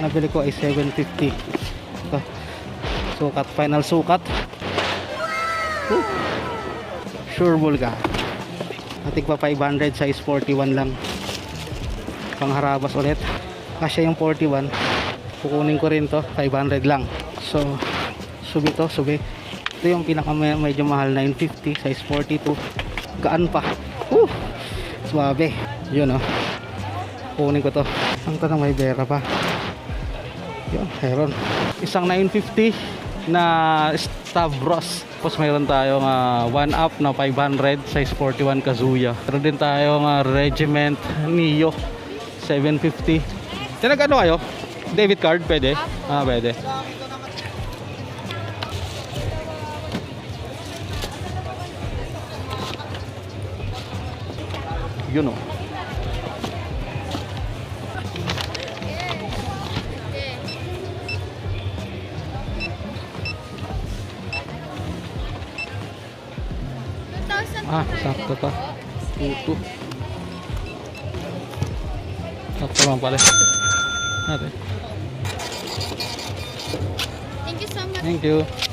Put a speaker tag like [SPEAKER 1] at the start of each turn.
[SPEAKER 1] nabili ko ay 750 ito. Sukat final sukat. Woo. sure bull ka ating pa 500 size 41 lang. Pangharabas ulit. Kasya yung 41 kukunin ko rin to 500 lang. So subi to subi. Ito yung pinaka me- medyo mahal 950 size 42 gaan pa. Woo! suabe yun oh. Kunin ko to. Ang tanong may bera pa yun meron isang 950 na Stavros tapos mayroon tayong 1 up na 500 size 41 Kazuya meron din tayong ah, Regiment Neo 750 Tinag ano kayo? Debit card pwede? Ah, pwede. Yun oh. Ah, satu tak Utuh. Satu orang pale. Nanti.
[SPEAKER 2] Thank you so much.
[SPEAKER 1] Thank you.